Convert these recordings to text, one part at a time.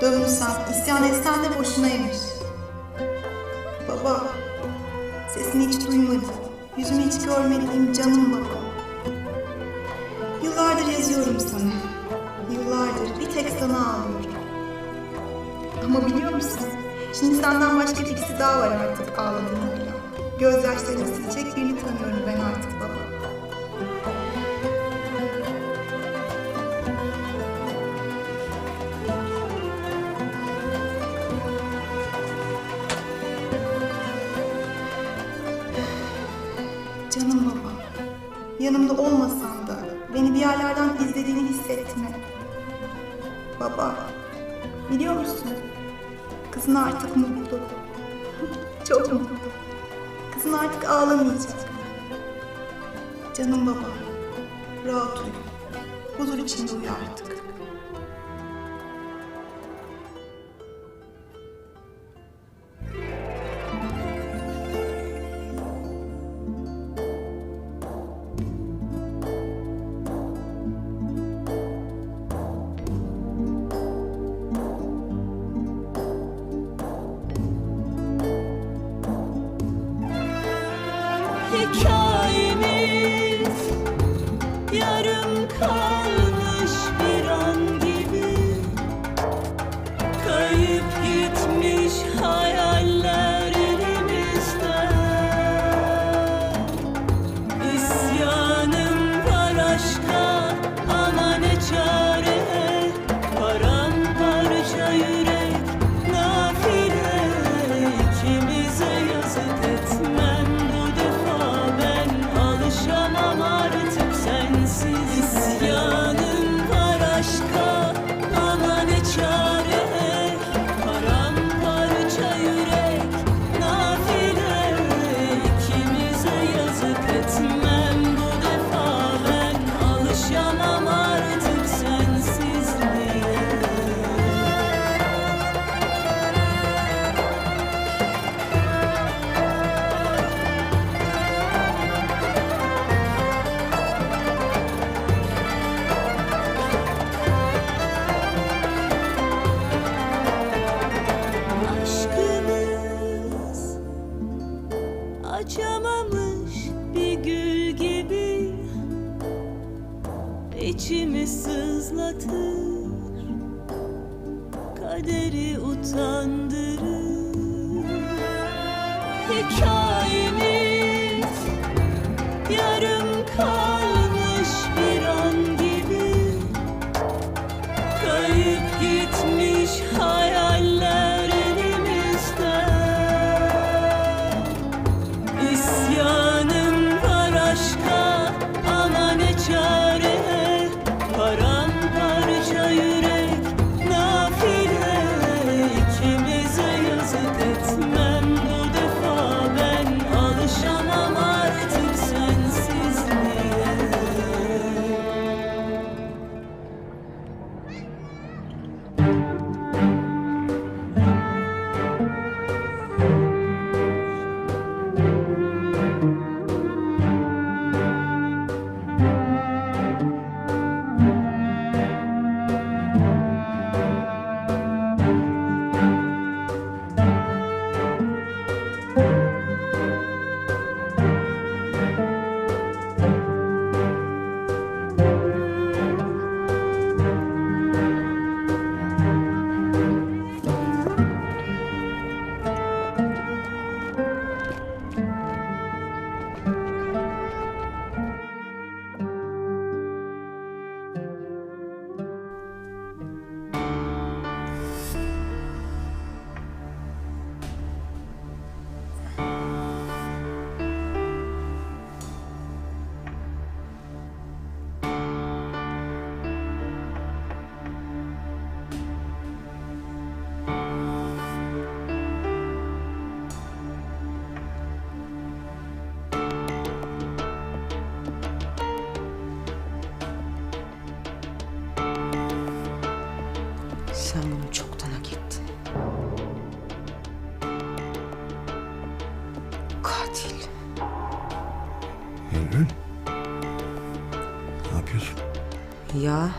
Dövünsen, isyan etsen de boşunaymış. Baba, sesini hiç duymadım. Yüzünü hiç görmediğim canım baba. Yıllardır yazıyorum sana. Yıllardır bir tek sana ağlıyorum. Ama biliyor musun? Şimdi senden başka birisi daha var artık ağladığını bilen. Gözyaşlarını silecek birini tanıyorum ben artık yanımda olmasan da beni bir yerlerden izlediğini hissetme. Baba, biliyor musun? Kızın artık mutlu. Çok mutlu. Kızın artık ağlamayacak. Canım baba, rahat uyu. Huzur içinde uyu artık. Sen bunu çoktan hak ettin. Katil. Eylül. Ne yapıyorsun? Ya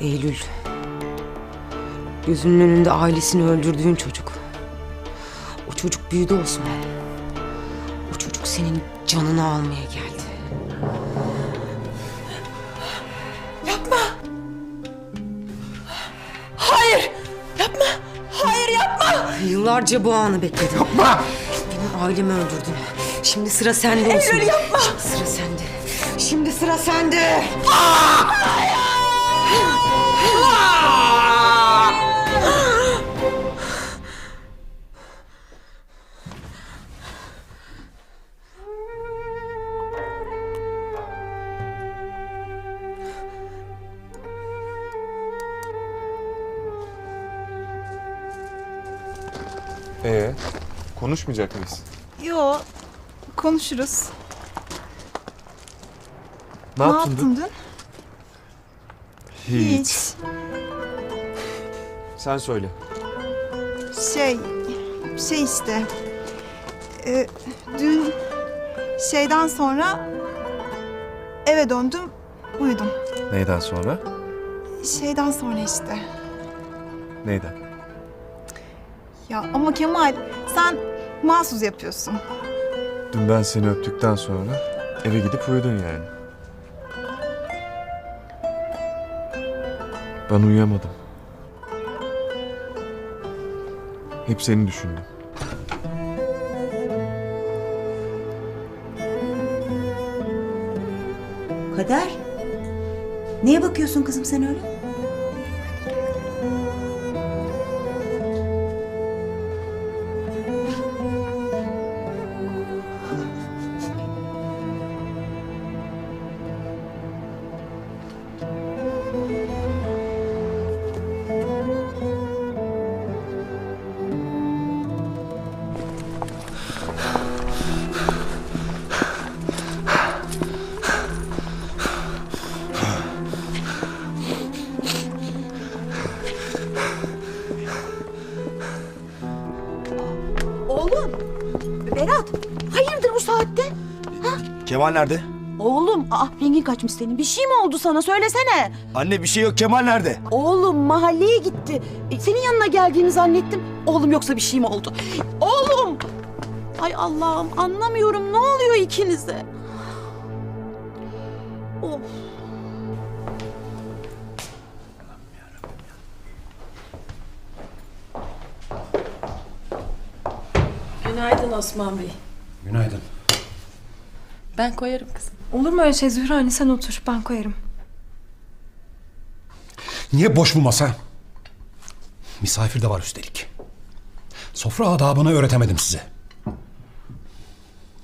Eylül. Gözünün önünde ailesini öldürdüğün çocuk. O çocuk büyüdü Osman. O çocuk senin canını almaya geldi. Yıllarca bu anı bekledim. Yapma! Benim ailemi öldürdün. Şimdi sıra sende olsun. Eylül, yapma! Şimdi sıra sende. Şimdi sıra sende. Ee, konuşmayacak mıyız? Yo, konuşuruz. Ne, yaptın dün? dün? Sen söyle. Şey, şey işte. e, dün şeyden sonra eve döndüm, uyudum. Neyden sonra? Şeyden sonra işte. Neyden? Ya ama Kemal sen mahsus yapıyorsun. Dün ben seni öptükten sonra eve gidip uyudun yani. Ben uyuyamadım. Hep seni düşündüm. Kader. Neye bakıyorsun kızım sen öyle? Kemal nerede? Oğlum. Ah rengin kaçmış senin. Bir şey mi oldu sana? Söylesene. Anne bir şey yok Kemal nerede? Oğlum mahalleye gitti. E, senin yanına geldiğini zannettim. Oğlum yoksa bir şey mi oldu? Oğlum. Ay Allah'ım anlamıyorum. Ne oluyor ikinize? Of. Günaydın Osman Bey. Günaydın. Ben koyarım kızım. Olur mu öyle şey Zühre anne sen otur ben koyarım. Niye boş bu masa? Misafir de var üstelik. Sofra adabını öğretemedim size.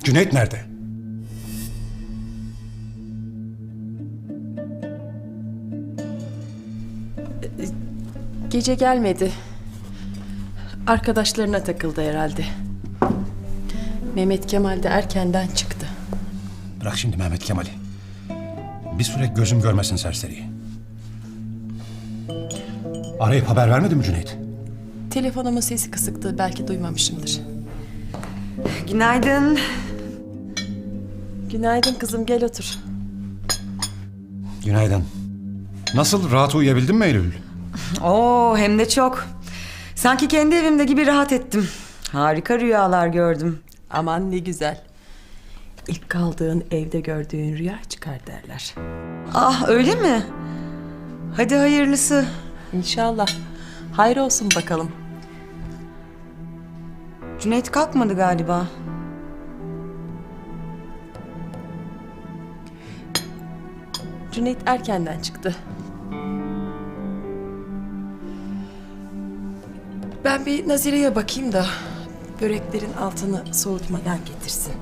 Cüneyt nerede? Gece gelmedi. Arkadaşlarına takıldı herhalde. Mehmet Kemal de erkenden çıktı. Bırak şimdi Mehmet Kemal'i. Bir süre gözüm görmesin serseriyi. Arayıp haber vermedi mi Cüneyt? Telefonumun sesi kısıktı. Belki duymamışımdır. Günaydın. Günaydın kızım gel otur. Günaydın. Nasıl rahat uyuyabildin mi Eylül? Oo hem de çok. Sanki kendi evimde gibi rahat ettim. Harika rüyalar gördüm. Aman ne güzel. İlk kaldığın evde gördüğün rüya çıkar derler. Ah öyle mi? Hadi hayırlısı. İnşallah. Hayır olsun bakalım. Cüneyt kalkmadı galiba. Cüneyt erkenden çıktı. Ben bir Nazire'ye bakayım da böreklerin altını soğutmadan getirsin.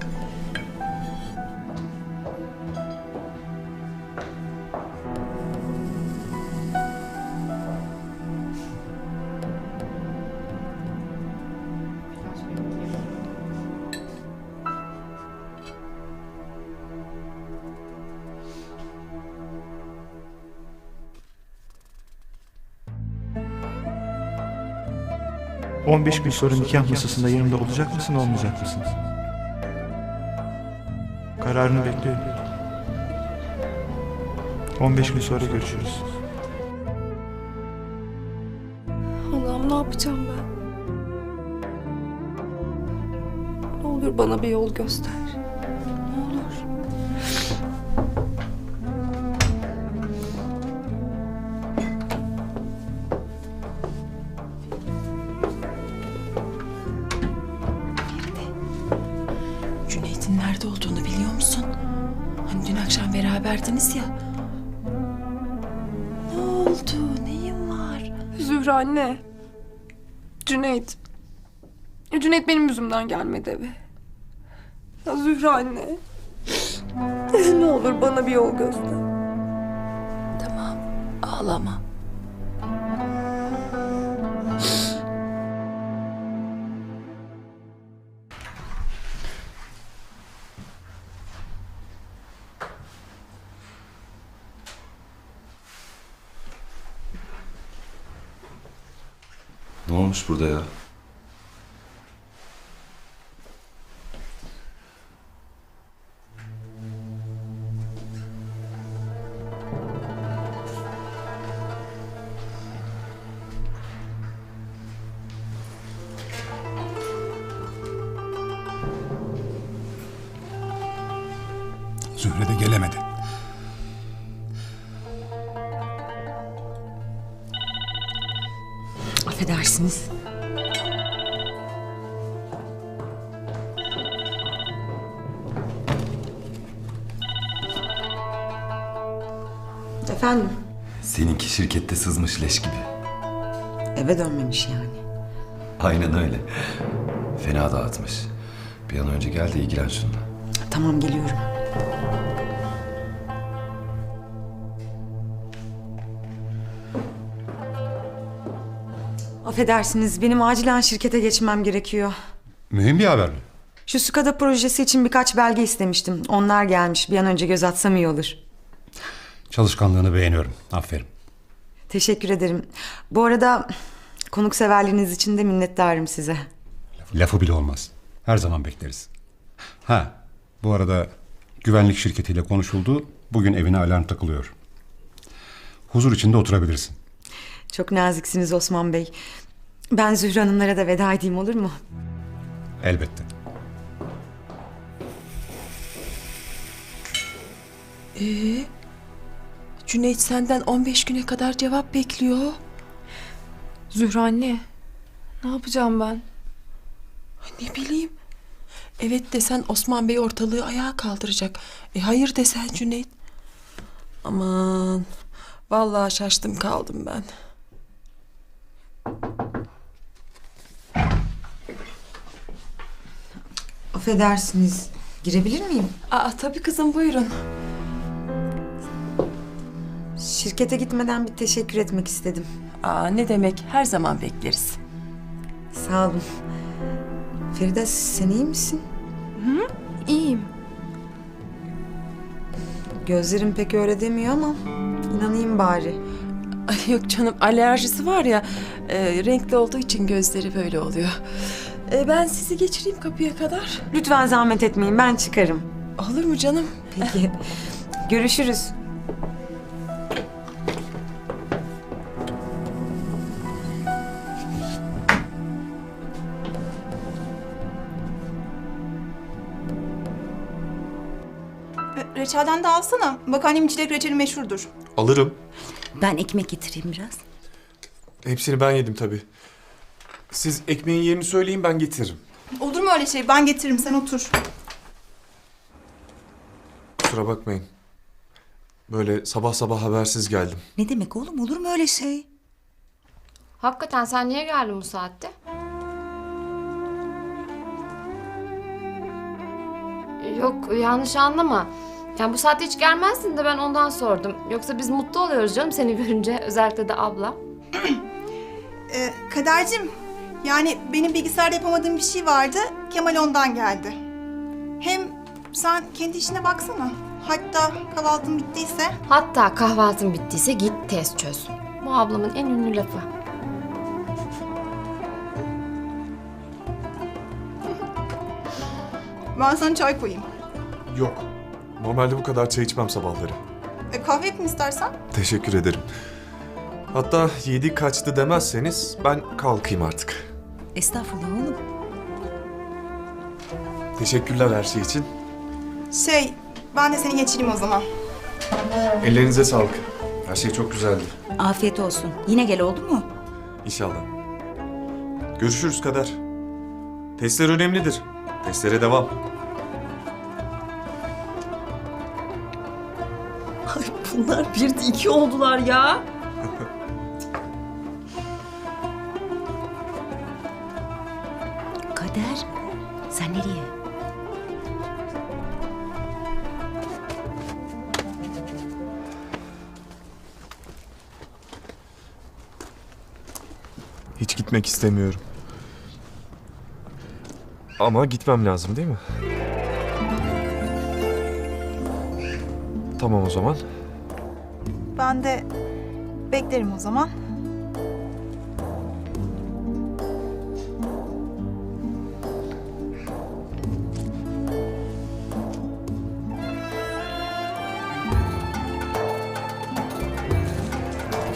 15 gün sonra nikah masasında yanımda olacak mısın olmayacak mısın? Kararını bekliyorum. 15 gün sonra görüşürüz. Allah'ım ne yapacağım ben? Ne olur bana bir yol göster. Nerede olduğunu biliyor musun? Hani dün akşam beraberdiniz ya. Ne oldu? Neyin var? Zühre anne. Cüneyt. Cüneyt benim yüzümden gelmedi eve. Ya Zühre anne. ne olur bana bir yol göster. Tamam. Ağlama. Ne olmuş burada şirkette sızmış leş gibi. Eve dönmemiş yani. Aynen öyle. Fena dağıtmış. Bir an önce gel de ilgilen şununla. Tamam geliyorum. Affedersiniz benim acilen şirkete geçmem gerekiyor. Mühim bir haber mi? Şu Sukada projesi için birkaç belge istemiştim. Onlar gelmiş. Bir an önce göz atsam iyi olur. Çalışkanlığını beğeniyorum. Aferin. Teşekkür ederim. Bu arada konukseverliğiniz için de minnettarım size. Lafı bile olmaz. Her zaman bekleriz. Ha, bu arada güvenlik şirketiyle konuşuldu. Bugün evine alarm takılıyor. Huzur içinde oturabilirsin. Çok naziksiniz Osman Bey. Ben Zühre Hanımlara da veda edeyim olur mu? Elbette. Ee, Cüneyt senden 15 güne kadar cevap bekliyor. Zühre anne. Ne yapacağım ben? Ne bileyim. Evet desen Osman Bey ortalığı ayağa kaldıracak. E hayır desen Cüneyt. Aman. Vallahi şaştım kaldım ben. Affedersiniz. Girebilir miyim? Aa tabii kızım buyurun. Şirkete gitmeden bir teşekkür etmek istedim. Aa ne demek her zaman bekleriz. Sağ olun. Feride sen iyi misin? İyiyim. Gözlerim pek öyle demiyor ama inanayım bari. Ay yok canım alerjisi var ya e, renkli olduğu için gözleri böyle oluyor. E, ben sizi geçireyim kapıya kadar. Lütfen zahmet etmeyin ben çıkarım. Olur mu canım? Peki. Görüşürüz. Reçelden de alsana. Bak annemin çilek reçeli meşhurdur. Alırım. Ben ekmek getireyim biraz. Hepsini ben yedim tabii. Siz ekmeğin yerini söyleyin ben getiririm. Olur mu öyle şey? Ben getiririm sen otur. Kusura bakmayın. Böyle sabah sabah habersiz geldim. Ne demek oğlum olur mu öyle şey? Hakikaten sen niye geldin bu saatte? Yok yanlış anlama. Yani bu saatte hiç gelmezdin de ben ondan sordum. Yoksa biz mutlu oluyoruz canım seni görünce. Özellikle de abla. Ee, Kadercim, yani benim bilgisayarda yapamadığım bir şey vardı. Kemal ondan geldi. Hem sen kendi işine baksana. Hatta kahvaltın bittiyse. Hatta kahvaltın bittiyse git test çöz. Bu ablamın en ünlü lafı. Ben sana çay koyayım. Yok. Normalde bu kadar çay içmem sabahları. E, kahve yapayım istersen. Teşekkür ederim. Hatta yedi kaçtı demezseniz ben kalkayım artık. Estağfurullah oğlum. Teşekkürler her şey için. Şey, ben de seni geçireyim o zaman. Ellerinize sağlık. Her şey çok güzeldi. Afiyet olsun. Yine gel oldu mu? İnşallah. Görüşürüz Kader. Testler önemlidir. Testlere devam. Bunlar bir de iki oldular ya. Kader, sen nereye? Hiç gitmek istemiyorum. Ama gitmem lazım değil mi? Tamam o zaman. Ben de beklerim o zaman.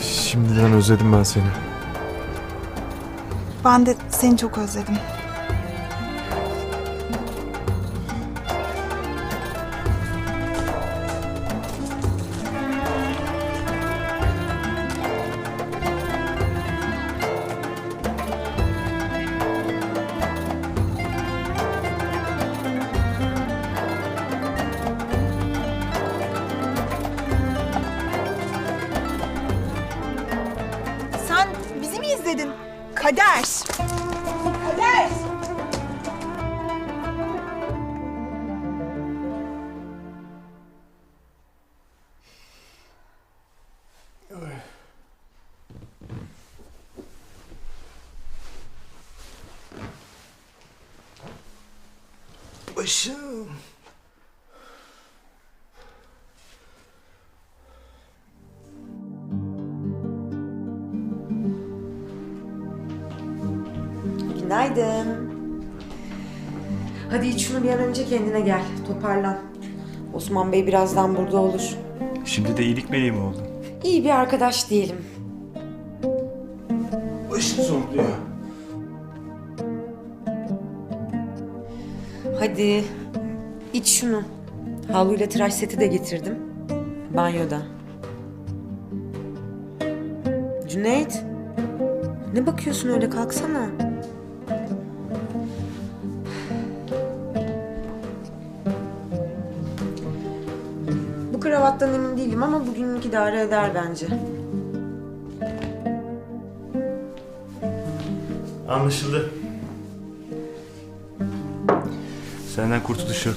Şimdiden özledim ben seni. Ben de seni çok özledim. Kader. Bir an önce kendine gel. Toparlan. Osman Bey birazdan burada olur. Şimdi de iyilik meleği mi oldu? İyi bir arkadaş diyelim. Başım zonkluyor. Hadi iç şunu. Havluyla tıraş seti de getirdim. Banyoda. Cüneyt. Ne bakıyorsun öyle kalksana. Değilim ama bugünlük idare eder bence. Anlaşıldı. Senden kurtuluş yok.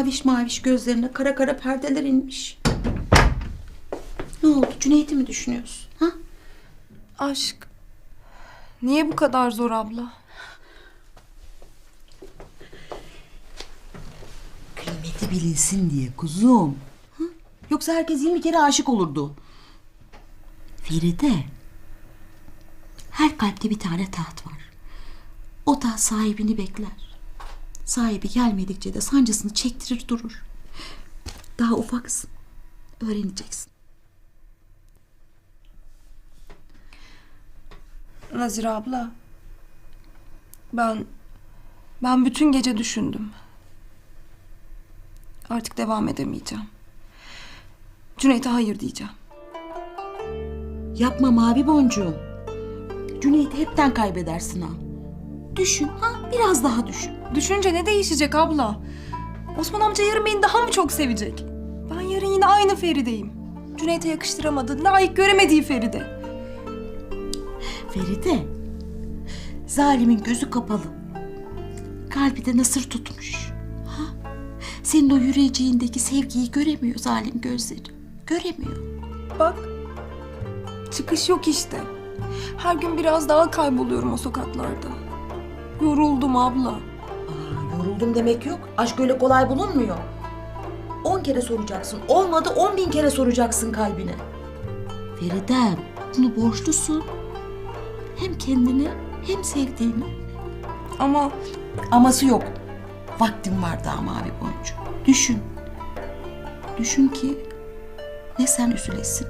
Maviş maviş gözlerine kara kara perdeler inmiş. Ne oldu? Cüneyt'i mi düşünüyorsun? Ha? Aşk. Niye bu kadar zor abla? Kıymeti bilinsin diye kuzum. Hı? Yoksa herkes 20 kere aşık olurdu. Feride. Her kalpte bir tane taht var. O taht sahibini bekler. Sahibi gelmedikçe de sancısını çektirir durur. Daha ufaksın. Öğreneceksin. Nazire abla. Ben... Ben bütün gece düşündüm. Artık devam edemeyeceğim. Cüneyt'e hayır diyeceğim. Yapma mavi boncuğum. Cüneyt'i hepten kaybedersin ha. Düşün ha biraz daha düşün. Düşünce ne değişecek abla? Osman amca yarın beni daha mı çok sevecek? Ben yarın yine aynı Feride'yim. Cüneyt'e yakıştıramadığı, layık göremediği Feride. Feride. Zalimin gözü kapalı. Kalbi de nasır tutmuş. Ha? Senin o yüreceğindeki sevgiyi göremiyor zalim gözleri. Göremiyor. Bak. Çıkış yok işte. Her gün biraz daha kayboluyorum o sokaklarda. Yoruldum abla. Aa, yoruldum demek yok. Aşk öyle kolay bulunmuyor. On kere soracaksın. Olmadı on bin kere soracaksın kalbine. Feridem bunu borçlusun. Hem kendine hem sevdiğine. Ama Aması yok. Vaktim var daha mavi boncuğum. Düşün. Düşün ki ne sen üzülesin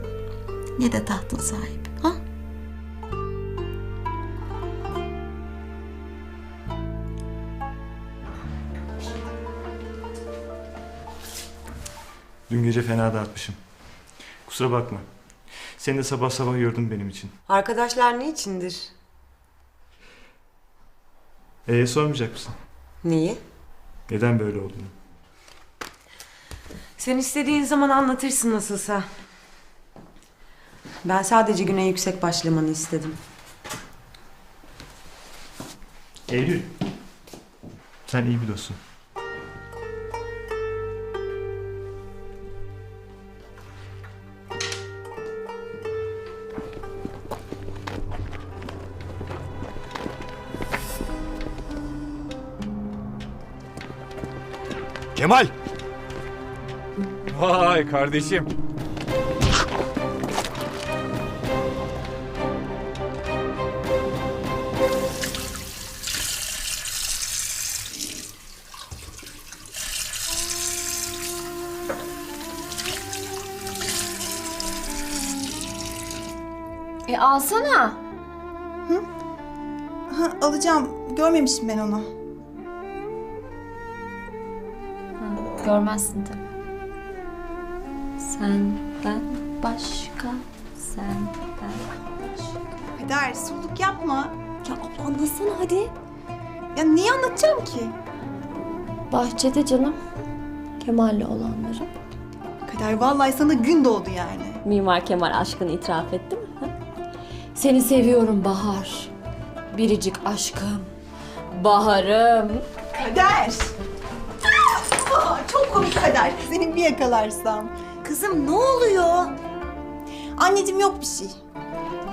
ne de tahtın sahibi. Dün gece fena dağıtmışım. Kusura bakma. Seni de sabah sabah yordum benim için. Arkadaşlar ne içindir? Ee sormayacak mısın? Niye? Neden böyle olduğunu? Sen istediğin zaman anlatırsın nasılsa. Ben sadece güne yüksek başlamanı istedim. Eylül. Sen iyi bir dostsun. Kemal! Vay kardeşim. E alsana. Ha, alacağım. Görmemişim ben onu. Görmezsin tabii. Senden başka, senden başka. Kader suluk yapma. Ya abla anlatsana hadi. Ya niye anlatacağım ki? Bahçede canım. Kemal'le olanları. Kader vallahi sana gün doğdu yani. Mimar Kemal aşkını itiraf etti mi? ha? Seni seviyorum Bahar. Biricik aşkım. Baharım. Kader! Kader. Seni bir yakalarsam. Kızım ne oluyor? Anneciğim yok bir şey.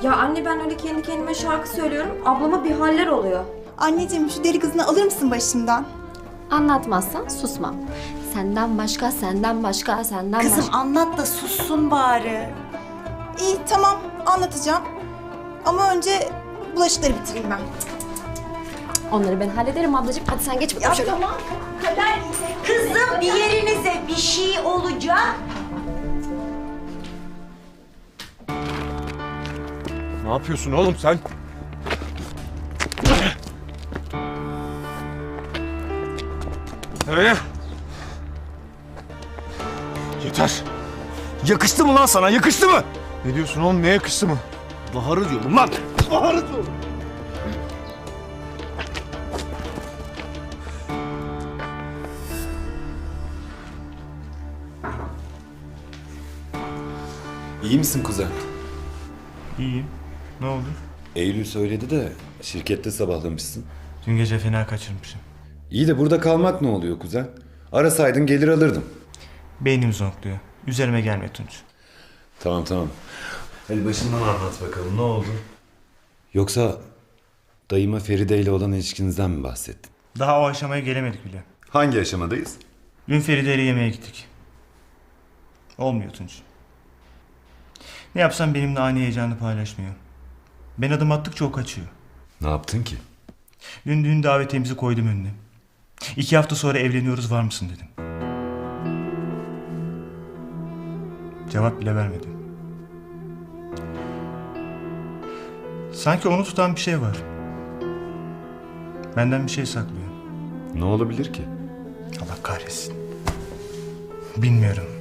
Ya anne ben öyle kendi kendime şarkı söylüyorum. Ablama bir haller oluyor. Anneciğim şu deli kızını alır mısın başımdan? Anlatmazsan susmam. Senden başka, senden başka, senden Kızım başka. anlat da sussun bari. İyi tamam anlatacağım. Ama önce bulaşıkları bitireyim ben. Onları ben hallederim ablacığım. Hadi sen geç bakalım şöyle. tamam. Kader Kızım bir yerinize bir şey olacak. Ne yapıyorsun oğlum sen? Ee? Yeter. Yakıştı mı lan sana? Yakıştı mı? Ne diyorsun oğlum? Ne yakıştı mı? Baharı diyorum lan. Baharı diyorum. İyi misin kuzen? İyiyim. Ne oldu? Eylül söyledi de şirkette sabahlamışsın. Dün gece fena kaçırmışım. İyi de burada kalmak ne oluyor kuzen? Arasaydın gelir alırdım. Beynim zonkluyor. Üzerime gelme Tunç. Tamam tamam. Hadi başından anlat bakalım ne oldu? Yoksa dayıma Feride ile olan ilişkinizden mi bahsettin? Daha o aşamaya gelemedik bile. Hangi aşamadayız? Dün Feride ile yemeğe gittik. Olmuyor Tunç. Ne yapsam benimle aynı heyecanı paylaşmıyor. Ben adım attıkça o kaçıyor. Ne yaptın ki? Dün düğün davetiyemizi koydum önüne. İki hafta sonra evleniyoruz var mısın dedim. Cevap bile vermedi. Sanki onu tutan bir şey var. Benden bir şey saklıyor. Ne olabilir ki? Allah kahretsin. Bilmiyorum.